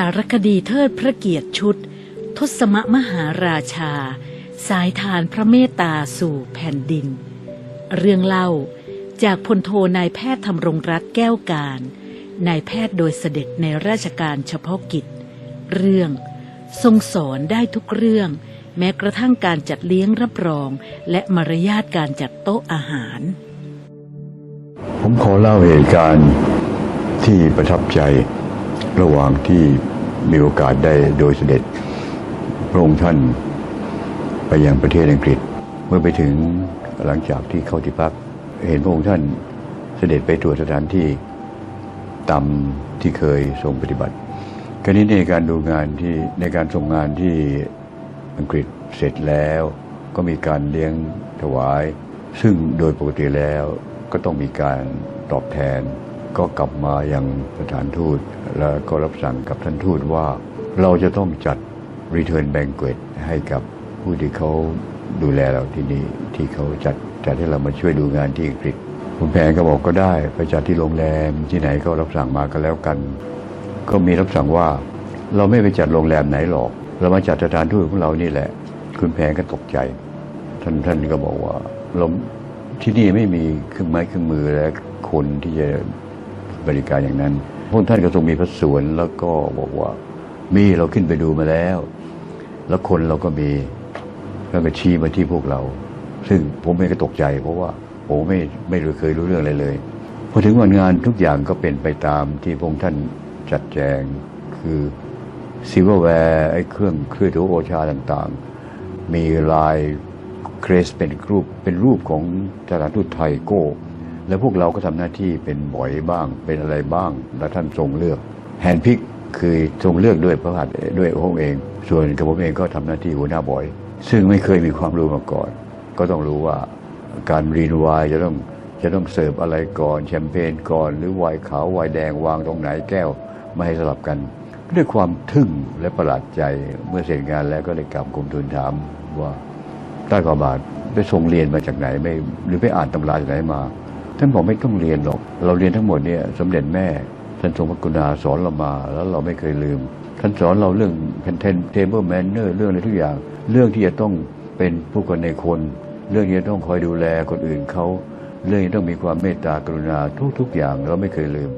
สารคดีเทิดพระเกียรติชุด ทศมมหาราชา สายทานพระเมตตาสู่แผ่นดิน เรื่องเล่าจากพลโทนายแพทย์ธรรมรงรัตแก้วการนายแพทย์โดยเสด็จในราชการเฉพาะกิจ เรื่อง ทรงสอนได้ทุกเรื่อง แม้กระทั่งการจัดเลี้ยงรับรอง และมารยาทการจัดโต๊ะอาหาร ผมขอเล่าเหตุการณ์ที่ประทับใจ ระหว่างที่มีโอกาสได้โดยเสด็จพระองค์ท่านไปยังประเทศอังกฤษ เมื่อไปถึงหลังจากที่เข้าที่พัก เห็นพระองค์ท่านเสด็จไปตรวจสถานที่ตามที่เคยทรงปฏิบัติกรณีในการดูงานที่ในการส่งงานที่อังกฤษเสร็จแล้ว ก็มีการเลี้ยงถวาย ซึ่งโดยปกติแล้วก็ต้องมีการตอบแทน ก็กลับมายังสถานทูต แล้วก็รับสั่งกับท่านทูตว่า เราจะต้องจัด Return Banquet ให้กับผู้ที่เขาดูแลเราที่นี่ที่เขาจัดจัดให้เรามาช่วยดูงานที่อังกฤษคุณแผนก็บอกก็ได้ไปจัดที่โรงแรมที่ไหนก็รับสั่งมาก็แล้วกัน ก็มีรับสั่งว่า เราไม่ไปจัดโรงแรมไหนหรอก เรามาจัดสถานทูตของเรานี่แหละ คุณแผนก็ตกใจ ท่านท่านก็บอกว่าเราที่นี่ไม่มีเครื่องไม้เครื่องมือและคนที่จะ บริการอย่างนั้นพวกท่านก็ทรงมีพระสวนแล้วก็บอกว่ามีเราขึ้นไปดูมาแล้ว แล้วคนเราก็มีแล้วก็ชี้มาที่พวกเรา ซึ่งผมเองก็ตกใจ เพราะว่าผมไม่ไม่เคยรู้เรื่องอะไรเลยพอถึงวันงานทุกอย่างก็เป็นไปตามที่พระองค์ท่านจัดแจงคือซิลเวอร์แวร์ไอ้เครื่องเครื่องถือโอชาต่างๆ มีลายเครสเป็นรูปเป็นรูปของสถานทูตไทยโก้ แล้วพวกเราก็ทำหน้าที่เป็นบ่อยบ้าง เป็นอะไรบ้าง แล้วท่านทรงเลือกแฮนพิกคือทรงเลือกด้วยพระหัตถ์ด้วยพระองค์เอง ส่วนกับผมเองก็ทำหน้าที่หัวหน้าบ่อย ซึ่งไม่เคยมีความรู้มาก่อน ก็ต้องรู้ว่าการรีนวน์จะต้องจะต้องเสิร์ฟอะไรก่อนแชมเปญก่อน หรือไวน์ขาวไวน์แดงวางตรงไหนแก้วไม่ให้สลับกัน ด้วยความทึ่งและประหลาดใจเมื่อเสร็จงานแล้วก็เลยกลับกรมทูลถามว่าใต้กว่าบาทไปส่งเรียนมาจากไหนไม่หรือไปอ่านตำราจากไหนมา ท่านบอกไม่ต้องเรียนหรอก เราเรียนทั้งหมดเนี่ยสมเด็จแม่ ท่านทรงพระกรุณาสอนเรามา แล้วเราไม่เคยลืม ท่านสอนเราเรื่องเทนเทเบิลแมนเนอร์เรื่องอะไรทุกอย่าง เรื่องที่จะต้องเป็นผู้คนในคน เรื่องที่จะต้องคอยดูแลคนอื่นเขา เรื่องที่ต้องมีความเมตตากรุณาทุกๆอย่างเราไม่เคยลืม